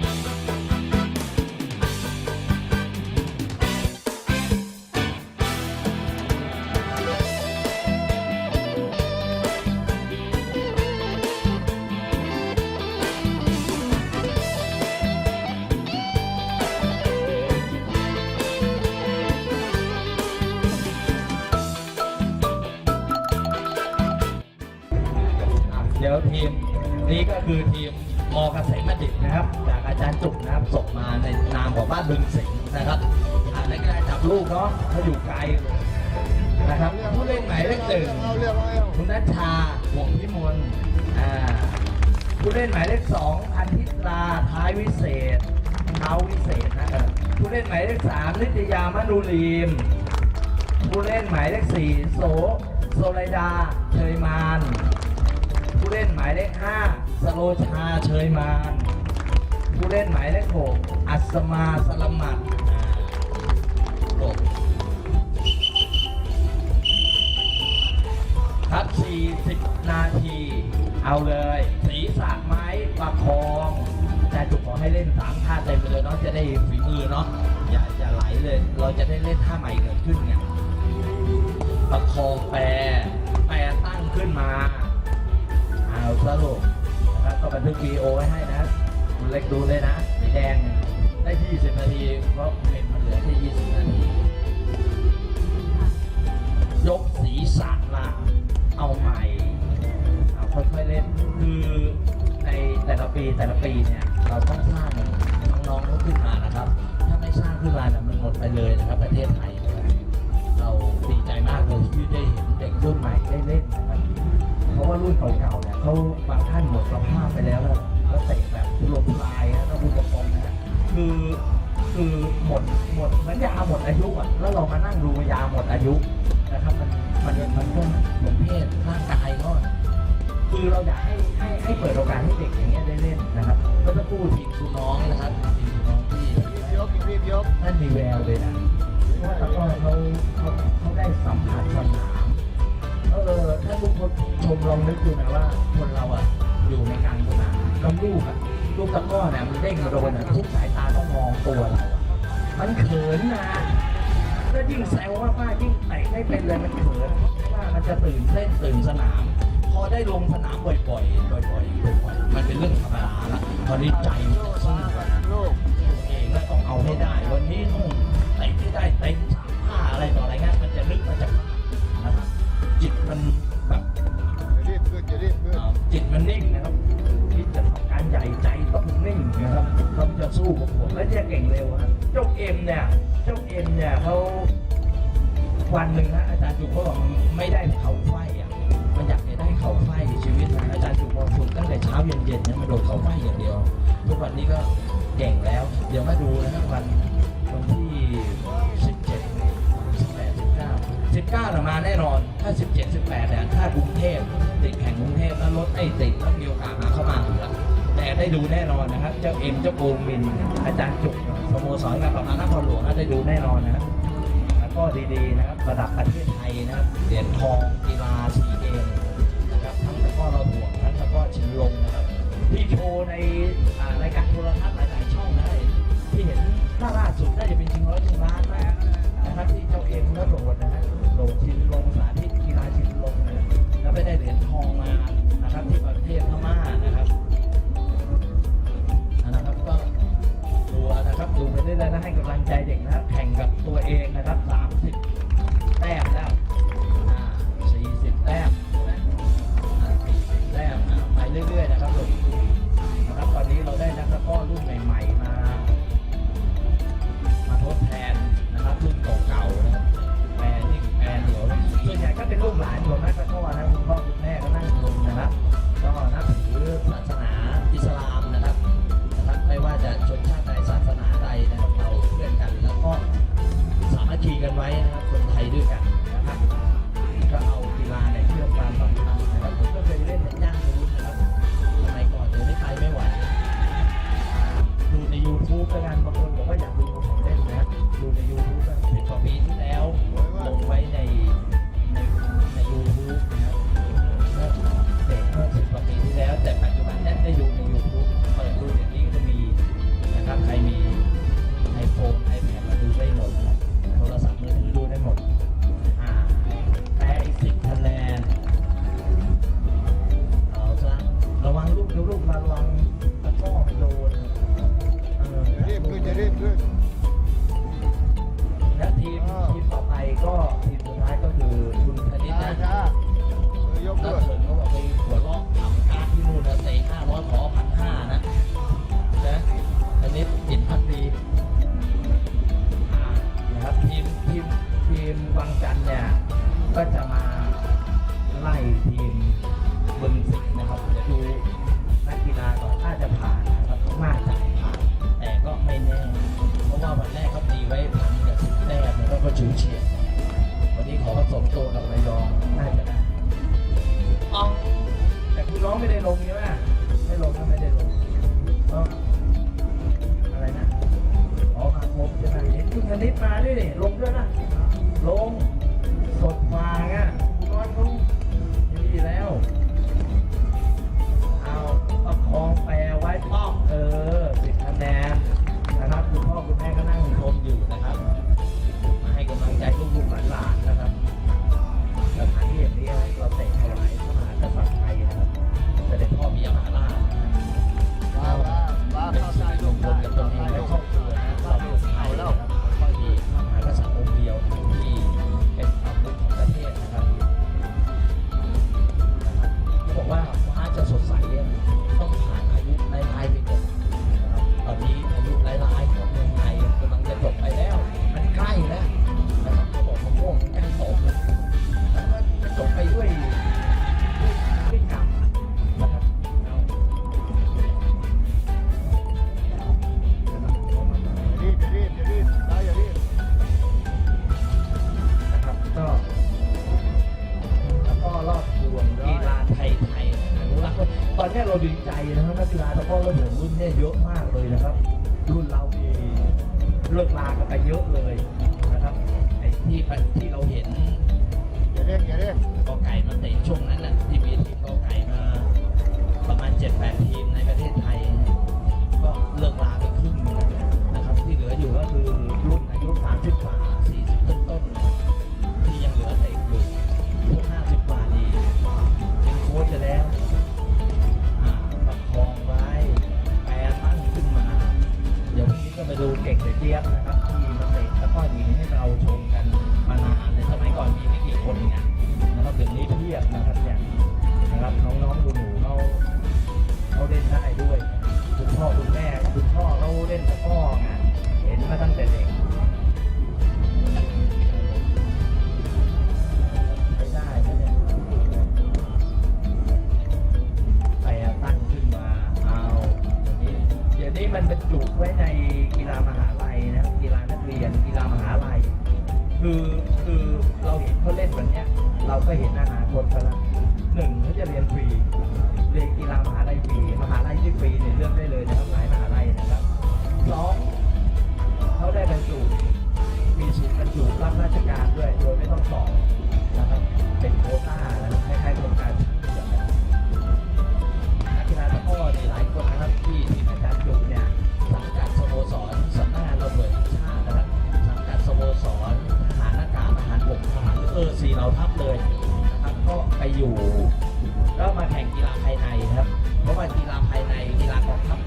อะ จบส่งมาในนามของบ้านบึงสิงห์นะครับอ่านักกีฬาจับลูกเนาะเขาอยู่ไกลนะครับผู้เล่นหมายเลขหนึ่งคุณนัชชาห่วงพิมลอ่าผู้เล่นหมายเลขสองพันธิตราท้ายวิเศษเท้าวิเศษนะครับผู้เล่นหมายเลขสามนิตยามนุลีมผู้เล่นหมายเลขสี่โสโซไลดาเชยมานผู้เล่นหมายเลขห้าสโลชาเชยมาน ผู้เล่นหมายเลขหกอัศมาสลมัดอ่าหกครับ40นาที เอาเลยศีรษะไม้ประคองแต่จุกขอให้เล่นสามท่าเต็มไปเลยเนาะจะได้ฝีมือเนาะอย่าอย่าไหลเลย เราจะได้เล่นท่าใหม่เกิดขึ้นไงประคองแปรแปรตั้งขึ้นมา เอาสรุปนะครับก็บันทึกวีโอไว้ให้นะ คุณเล็กดูเลยนะสีแดงได้ 20 นาที เพราะเป็นมันเหลือแค่20 นาที ยกศีรษะละเอาใหม่เอาค่อยๆเล่น คือในแต่ละปีแต่ละปีเนี่ย เราต้องสร้างน้องๆเขาขึ้นมานะครับ ถ้าไม่สร้างขึ้นมาเนี่ยมันหมดไปเลยนะครับ ประเทศไทย เราดีใจมากเลยที่ได้เห็นเด็กรุ่นใหม่ได้เล่นนะครับเพราะว่ารุ่นเก่าๆเนี่ยเขาบางท่านหมดสภาพไปแล้วแล้ว แล้วเตะแบบทุรนทุรายนะต้องพูดตรงๆนะคือคือหมดหมดมือนยาหมดอายุอะแล้วเรามานั่งดูยาหมดอายุนะครับ มันมันมันก็เหมือนเพศร่างกายก็คือเราอยากให้ให้ให้เปิดโอกาสให้เด็กอย่างเงี้ยได้เล่นนะครับก็จะพูดทีมคุณน้องนะครับทีมคุณน้องที่ยกรีบยกนั่นมีแววเลยนะเพราะว่าตะกร้อเขาเขาเขาได้สัมผัสสนามเออถ้าทุกคนชมลองนึกดูนะว่าคนเราอะอยู่ในกลางสนาม แล้วลูกอะลูกตะกร้อเนี่ยมันเด้งมาโดนอะทุกสายตาต้องมองตัวเราอะมันเขินนะแล้วยิ่งแซวว่าป้ายิ่งเตะไม่เป็นเลยมันเขินว่ามันจะตื่นเต้นตื่นสนาม พอได้ลงสนามบ่อยๆบ่อยๆบ่อยๆมันเป็นเรื่องธรรมดาละตอนนี้ใจมันจะสู้กันลูกตัวเองก็ต้องเอาให้ได้ วันนี้ต้องเตะให้ได้เต็มสามห้าอะไรต่ออะไรเงี้ยมันจะลึกมันจะพลาดนะครับจิตมันแบบจะรีบขึ้นจะรีบขึ้นเอ่อจิตมันนิ่งนะครับ ใหญ่ใจต้องนิ่งนะครับเขาจะสู้กับผมและจะเก่งเร็วนะเจ้าเอ็มเนี่ยเจ้าเอ็มเนี่ยเขาวันหนึ่งนะอาจารย์จุกเขาบอกไม่ได้เขาไฟอะมันอยากจะได้เขาไฟในชีวิตนะอาจารย์จุกบอกฝึกตั้งแต่เช้าเย็นๆเนี่ยมาโดดเขาไฟอย่างเดียว ทุกวันนี้ก็เก่งแล้ว เดี๋ยวมาดูนะครับวันวันที่17 18 19 19น่ะมาแน่นอน ถ้า17 18เนี่ยถ้ากรุงเทพติดแข่งกรุงเทพแล้วรถไม่ติดแล้วมีโอกาสมาเข้ามาอยู่แล้ว แต่ได้ดูแน่นอนนะครับ เจ้าเอ็มเจ้าโกงมิน อาจารย์จุกสโมสรการประมาณนครหลวงได้ดูแน่นอนนะครับแล้วก็ดีๆนะครับระดับประเทศไทยนะครับ ระวังตะกร้อมัโดนเออ รีบขึ้นจะรีบขึ้น เลิกลากันไปเยอะเลยนะครับไอ้ที่ที่เราเห็นอย่าเรียกอย่าเรียกกอไก่มาเตะช่วงนั้นน่ะที่มีทีมกอไก่มา ประมาณ 7-8 ทีมในประเทศไทย ก็เลิกลากัน เปดูเก่งเลยเทียบนะครับที่มาเตะแล้วก็หญิงให้เราชมกันมานานเลยสมัยก่อนมีไม่กี่คนเนี่ยนะครับเดี๋ยวนี้เทียบนะครับอย่างนะครับน้องๆดูหนูเขาเขาเล่นได้ด้วย คุณพ่อคุณแม่คุณพ่อเขาเล่นกับพ่อไงเห็นมาตั้งแต่เด็ก จุไว้ในกีฬามหาลัยนะกีฬานักเรียนกีฬามหาลัย คือคือเราเห็นเขาเล่นแบบเนี้ยเราก็เห็นอนาคตเขาละหนึ่งเขาจะเรียนฟรีเรียนกีฬามหาลัยฟรีมหาลัยที่ฟรีเนี่ยเลือกได้เลยนะครับหลายมหาลัยนะครับสองเขาได้บรรจุมีสิทธิ์บรรจุรับราชการด้วยโดยไม่ต้องสอบนะครับเป็นโค้ต้านะครับคล้ายๆโครงการีเราทับเลยนะครับก็ไปอยู่แล้วมาแข่งกีฬาภายในครับ เพราะว่ากีฬาภายในกีฬาของทัพ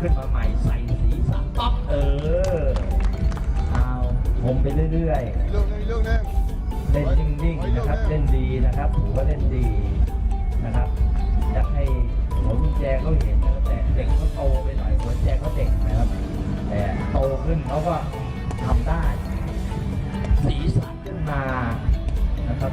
ขึ้นมาใหม่ใส่สีสันป๊อปเออเอาผมไปเรื่อยๆลูงนึงลูงนึงเล่นนิ่งๆนะครับ เล่นดีนะครับผมก็เล่นดีนะครับอยากให้หัวกุญแจเขาเห็นนะแต่เด็กเขาโตไปหน่อยหัวกุญแจเขาเด็กนะครับแต่โตขึ้นเขาก็ทำได้ สีสันขึ้นมานะครับ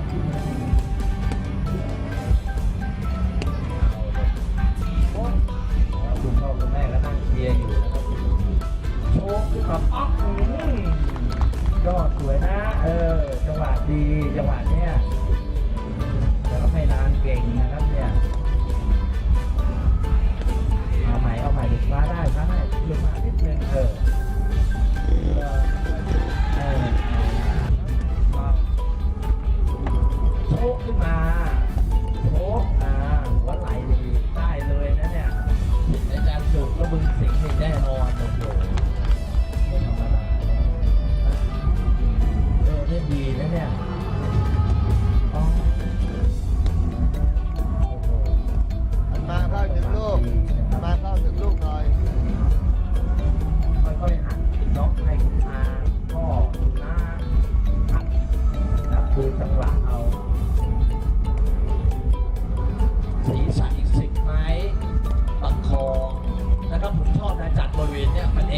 ครับยอดสวยนะ เออ จังหวะดี จังหวะเนี้ยแล้วให้ร้านเก่งนะครับเนี่ย เอาใหม่ เอาใหม่ดึงมาได้มาได้ดึงมานิดนึงเออเออโชกขึ้นมาโชกอ่าวัดไหลดีได้เลยนะเนี่ยอาจารย์สุกก็บึง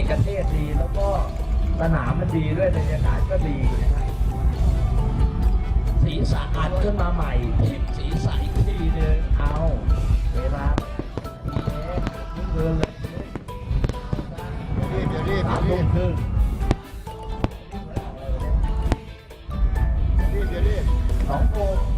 อกเทศดี แล้วก็สนามมันดีด้วยบรรยากาศก็ดีนะครับสีสันอัดขึ้นมาใหม่พลิกสีใสันอีกทีนึงเอาเวลาทีเอ๊ะนี่เกินเลยรีบอย่ารีบอสาย่ามรีทุ่มบครึ่งรีบอย่ารีบสองโมง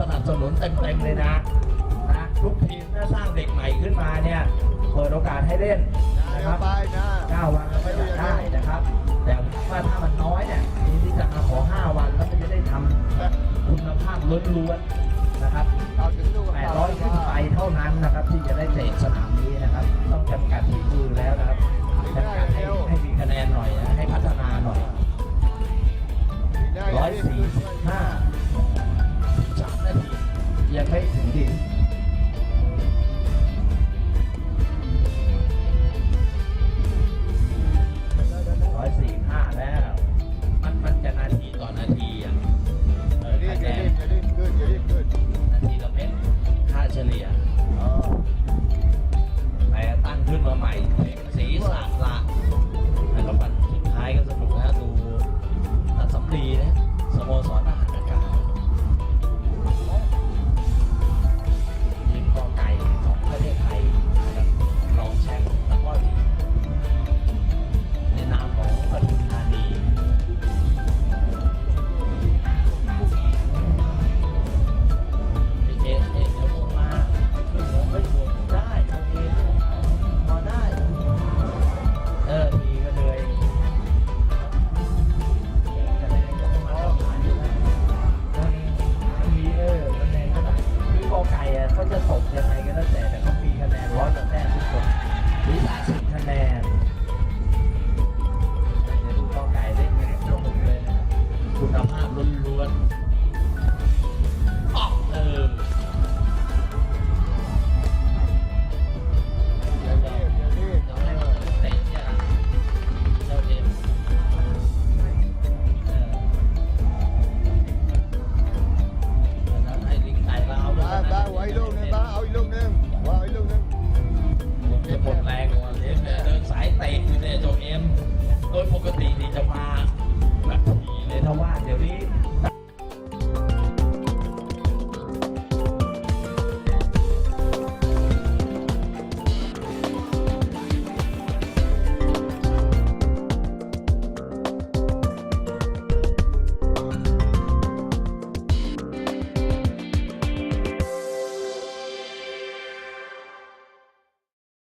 สนับสนุนเต็มๆเลยนะนะทุกทีมถ้าสร้างเด็กใหม่ขึ้นมาเนี่ยเปิดโอกาสให้เล่นนะเร็ควรับไปนะ9วันเราก็อยากได้นะครับ แต่ว่าถ้ามันน้อยเนี่ยทีมที่จะมาขอ5วันแล้วมันจะได้ทำคุณภาพล้วนๆนะครับเข้าถึงลูก800ขึ้นไปเท่านั้นนะครับ ที่จะได้เตะสนามนี้นะครับ ต้องจำกัดฝีมือแล้วนะครับจำกัดให้ให้มีคะแนนหน่อยนะให้พัฒนาหน่อยได้อย่ารีบ145也可以停停